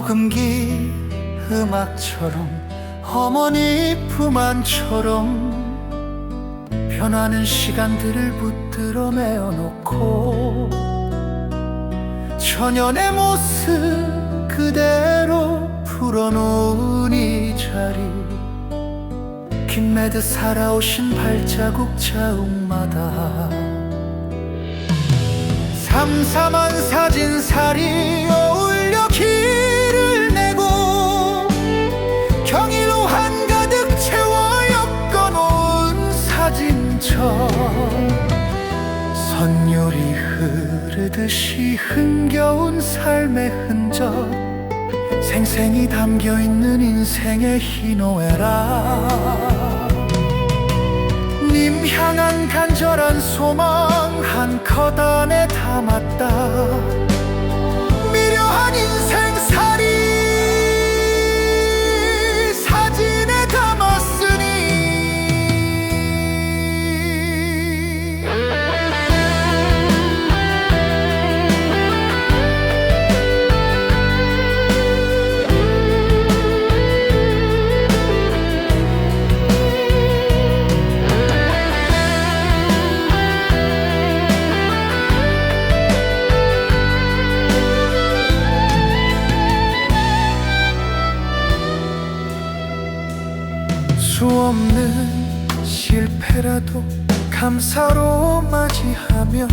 공기 음악처럼 어머니 품 안처럼 변하는 시간들을 붙들어 메어놓고 천연의 모습 그대로 풀어놓은 이 자리. 김매듯 살아오신 발자국 자욱마다 삼삼한 사진살이 선율이 흐르듯이 흥겨운 삶의 흔적. 생생히 담겨있는 인생의 희노애락. 님 향한 간절한 소망 한컷 안에 담았다 수 없는 실패라도 감사로 맞이하며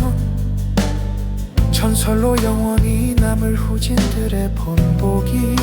전설로 영원히 남을 후진들의 본보기